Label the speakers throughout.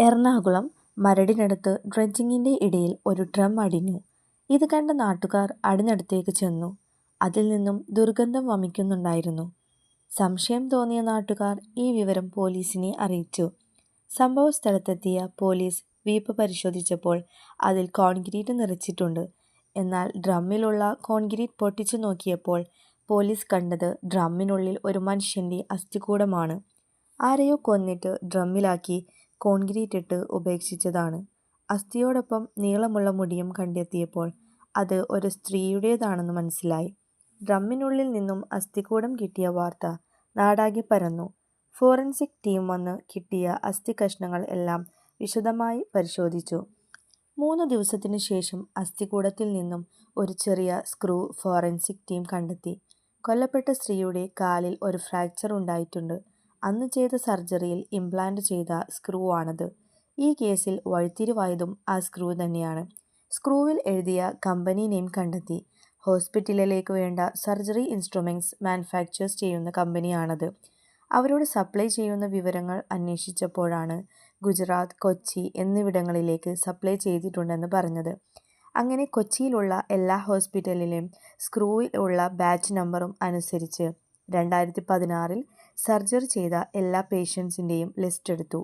Speaker 1: എറണാകുളം മരടിനടുത്ത് ഡ്രെഡ്ജിങ്ങിന്റെ ഇടയിൽ ഒരു ഡ്രം അടിഞ്ഞു. ഇത് കണ്ട നാട്ടുകാർ അടിനടുത്തേക്ക് ചെന്നു. അതിൽ നിന്നും ദുർഗന്ധം വമിക്കുന്നുണ്ടായിരുന്നു. സംശയം തോന്നിയ നാട്ടുകാർ ഈ വിവരം പോലീസിനെ അറിയിച്ചു. സംഭവ സ്ഥലത്തെത്തിയ പോലീസ് വീപ്പ് പരിശോധിച്ചപ്പോൾ അതിൽ കോൺക്രീറ്റ് നിറച്ചിട്ടുണ്ട്. എന്നാൽ ഡ്രമ്മിലുള്ള കോൺക്രീറ്റ് പൊട്ടിച്ചു നോക്കിയപ്പോൾ പോലീസ് കണ്ടത് ഡ്രമ്മിനുള്ളിൽ ഒരു മനുഷ്യന്റെ അസ്ഥികൂടമാണ്. ആരെയോ കൊന്നിട്ട് ഡ്രമ്മിലാക്കി കോൺക്രീറ്റിട്ട് ഉപേക്ഷിച്ചതാണ്. അസ്ഥിയോടൊപ്പം നീളമുള്ള മുടിയും കണ്ടെത്തിയപ്പോൾ അത് ഒരു സ്ത്രീയുടേതാണെന്ന് മനസ്സിലായി. ഡ്രമ്മിനുള്ളിൽ നിന്നും അസ്ഥികൂടം കിട്ടിയ വാർത്ത നാടാകെ പരന്നു. ഫോറൻസിക് ടീം വന്ന് കിട്ടിയ അസ്ഥികഷണങ്ങൾ എല്ലാം വിശദമായി പരിശോധിച്ചു. മൂന്ന് ദിവസത്തിനു ശേഷം അസ്ഥികൂടത്തിൽ നിന്നും ഒരു ചെറിയ സ്ക്രൂ ഫോറൻസിക് ടീം കണ്ടെത്തി. കൊല്ലപ്പെട്ട സ്ത്രീയുടെ കാലിൽ ഒരു ഫ്രാക്ചർ ഉണ്ടായിട്ടുണ്ട്. അന്ന് ചെയ്ത സർജറിയിൽ ഇംപ്ലാന്റ് ചെയ്ത സ്ക്രൂ ആണത് ഈ കേസിൽ വഴിത്തിരിവായതും ആ സ്ക്രൂ തന്നെയാണ്. സ്ക്രൂവിൽ എഴുതിയ കമ്പനി നെയിം കണ്ടെത്തി. ഹോസ്പിറ്റലിലേക്ക് വേണ്ട സർജറി ഇൻസ്ട്രുമെന്റ്സ് മാനുഫാക്ചേഴ്സ് ചെയ്യുന്ന കമ്പനിയാണത്. അവരോട് സപ്ലൈ ചെയ്യുന്ന വിവരങ്ങൾ അന്വേഷിച്ചപ്പോഴാണ് ഗുജറാത്ത്, കൊച്ചി എന്നിവിടങ്ങളിലേക്ക് സപ്ലൈ ചെയ്തിട്ടുണ്ടെന്ന് പറഞ്ഞത്. അങ്ങനെ കൊച്ചിയിലുള്ള എല്ലാ ഹോസ്പിറ്റലിലെയും സ്ക്രൂവിൽ ഉള്ള ബാച്ച് നമ്പറും അനുസരിച്ച് രണ്ടായിരത്തി പതിനാറിൽ സർജറി ചെയ്ത എല്ലാ പേഷ്യൻസിന്റെയും ലിസ്റ്റ് എടുത്തു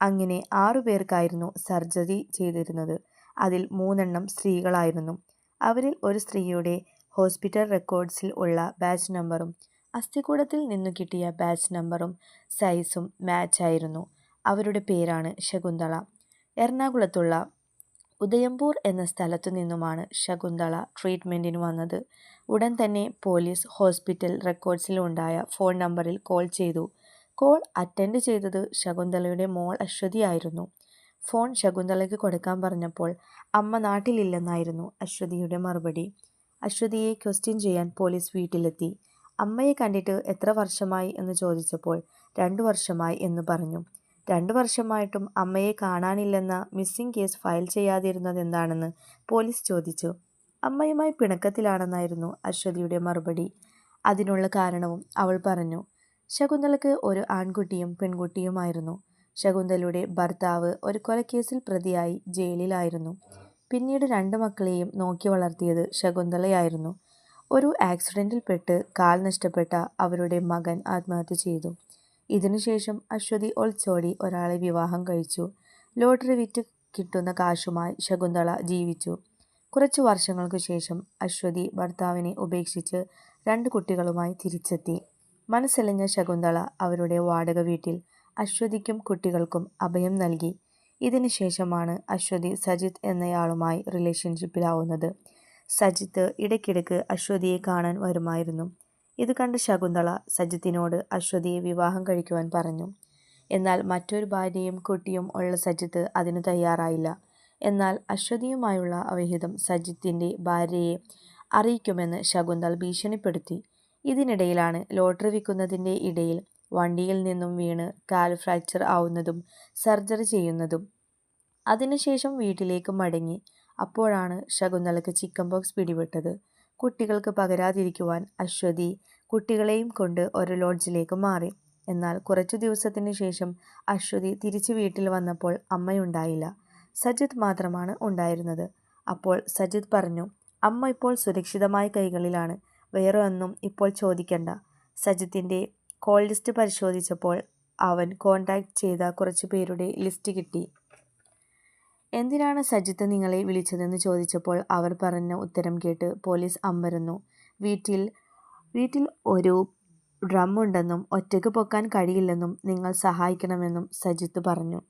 Speaker 1: അങ്ങനെ ആറു പേർക്കായിരുന്നു സർജറി ചെയ്തിരുന്നത്. അതിൽ മൂന്നെണ്ണം സ്ത്രീകളായിരുന്നു. അവരിൽ ഒരു സ്ത്രീയുടെ ഹോസ്പിറ്റൽ റെക്കോർഡ്സിൽ ഉള്ള ബാച്ച് നമ്പറും അസ്ഥികൂടത്തിൽ നിന്നു കിട്ടിയ ബാച്ച് നമ്പറും സൈസും മാച്ചായിരുന്നു. അവരുടെ പേരാണ് ശകുന്തള. എറണാകുളത്തുള്ള ഉദയംപൂർ എന്ന സ്ഥലത്തു നിന്നുമാണ് ശകുന്തള ട്രീറ്റ്മെന്റിന് വന്നത്. ഉടൻ തന്നെ പോലീസ് ഹോസ്പിറ്റൽ റെക്കോർഡ്സിലുണ്ടായ ഫോൺ നമ്പറിൽ കോൾ ചെയ്തു. കോൾ അറ്റൻഡ് ചെയ്തത് ശകുന്തളയുടെ മോൾ അശ്വതിയായിരുന്നു. ഫോൺ ശകുന്തളയ്ക്ക് കൊടുക്കാൻ പറഞ്ഞപ്പോൾ അമ്മ നാട്ടിലില്ലെന്നായിരുന്നു അശ്വതിയുടെ മറുപടി. അശ്വതിയെ ക്വസ്റ്റ്യൻ ചെയ്യാൻ പോലീസ് വീട്ടിലെത്തി. അമ്മയെ കണ്ടിട്ട് എത്ര വർഷമായി എന്ന് ചോദിച്ചപ്പോൾ രണ്ടു വർഷമായി എന്ന് പറഞ്ഞു. രണ്ടു വർഷമായിട്ടും അമ്മയെ കാണാനില്ലെന്ന മിസ്സിംഗ് കേസ് ഫയൽ ചെയ്യാതിരുന്നതെന്താണെന്ന് പോലീസ് ചോദിച്ചു. അമ്മയുമായി പിണക്കത്തിലാണെന്നായിരുന്നു അശ്വതിയുടെ മറുപടി. അതിനുള്ള കാരണവും അവൾ പറഞ്ഞു. ശകുന്തലക്ക് ഒരു ആൺകുട്ടിയും പെൺകുട്ടിയുമായിരുന്നു. ശകുന്തലയുടെ ഭർത്താവ് ഒരു കൊലക്കേസിൽ പ്രതിയായി ജയിലിലായിരുന്നു. പിന്നീട് രണ്ട് മക്കളെയും നോക്കി വളർത്തിയത് ശകുന്തളയായിരുന്നു. ഒരു ആക്സിഡന്റിൽപ്പെട്ട് പെട്ട് കാൽ നഷ്ടപ്പെട്ട അവരുടെ മകൻ ആത്മഹത്യ ചെയ്തു. ഇതിനു ശേഷം അശ്വതി ഒളിച്ചോടി ഒരാളെ വിവാഹം കഴിച്ചു. ലോട്ടറി വിറ്റ് കിട്ടുന്ന കാശുമായി ശകുന്തള ജീവിച്ചു. കുറച്ചു വർഷങ്ങൾക്കു ശേഷം അശ്വതി ഭർത്താവിനെ ഉപേക്ഷിച്ച് രണ്ട് കുട്ടികളുമായി തിരിച്ചെത്തി. മനസ്സലിഞ്ഞ ശകുന്തള അവരുടെ വാടക വീട്ടിൽ അശ്വതിക്കും കുട്ടികൾക്കും അഭയം നൽകി. ഇതിനുശേഷമാണ് അശ്വതി സജിത്ത് എന്നയാളുമായി റിലേഷൻഷിപ്പിലാവുന്നത്. സജിത്ത് ഇടയ്ക്കിടയ്ക്ക് അശ്വതിയെ കാണാൻ വരുമായിരുന്നു. ഇത് കണ്ട് ശകുന്തള സജിത്തിനോട് അശ്വതിയെ വിവാഹം കഴിക്കുവാൻ പറഞ്ഞു. എന്നാൽ മറ്റൊരു ഭാര്യയും കുട്ടിയും ഉള്ള സജിത്ത് അതിനു തയ്യാറായില്ല. എന്നാൽ അശ്വതിയുമായുള്ള അവിഹിതം സജിത്തിന്റെ ഭാര്യയെ അറിയിക്കുമെന്ന് ശകുന്തള ഭീഷണിപ്പെടുത്തി. ഇതിനിടയിലാണ് ലോട്ടറി വിൽക്കുന്നതിന്റെ ഇടയിൽ വണ്ടിയിൽ നിന്നും വീണ് കാൽ ഫ്രാക്ചർ ആവുന്നതും സർജറി ചെയ്യുന്നതും. അതിനുശേഷം വീട്ടിലേക്ക് മടങ്ങി. അപ്പോഴാണ് ശകുന്തളയ്ക്ക് ചിക്കൻ ബോക്സ് പിടിപെട്ടത്. കുട്ടികൾക്ക് പകരാതിരിക്കുവാൻ അശ്വതി കുട്ടികളെയും കൊണ്ട് ഒരു ലോഡ്ജിലേക്ക് മാറി. എന്നാൽ കുറച്ചു ദിവസത്തിന് ശേഷം അശ്വതി തിരിച്ചു വീട്ടിൽ വന്നപ്പോൾ അമ്മയുണ്ടായില്ല. സജിത് മാത്രമാണ് ഉണ്ടായിരുന്നത്. അപ്പോൾ സജിത് പറഞ്ഞു അമ്മ ഇപ്പോൾ സുരക്ഷിതമായ കൈകളിലാണ്. വേറെ ഒന്നും ഇപ്പോൾ ചോദിക്കണ്ട. സജിത്തിന്റെ കോൾ ലിസ്റ്റ് പരിശോധിച്ചപ്പോൾ അവൻ കോണ്ടാക്ട് ചെയ്ത കുറച്ച് പേരുടെ ലിസ്റ്റ് കിട്ടി. എന്തിനാണ് സജിത്ത് നിങ്ങളെ വിളിച്ചതെന്ന് ചോദിച്ചപ്പോൾ അവർ പറഞ്ഞ ഉത്തരം കേട്ട് പോലീസ് അമ്പരന്നു. വീട്ടിൽ വീട്ടിൽ ഒരു ഡ്രമ്മുണ്ടെന്നും ഒറ്റയ്ക്ക് പൊക്കാൻ കഴിയില്ലെന്നും നിങ്ങൾ സഹായിക്കണമെന്നും സജിത്ത് പറഞ്ഞു.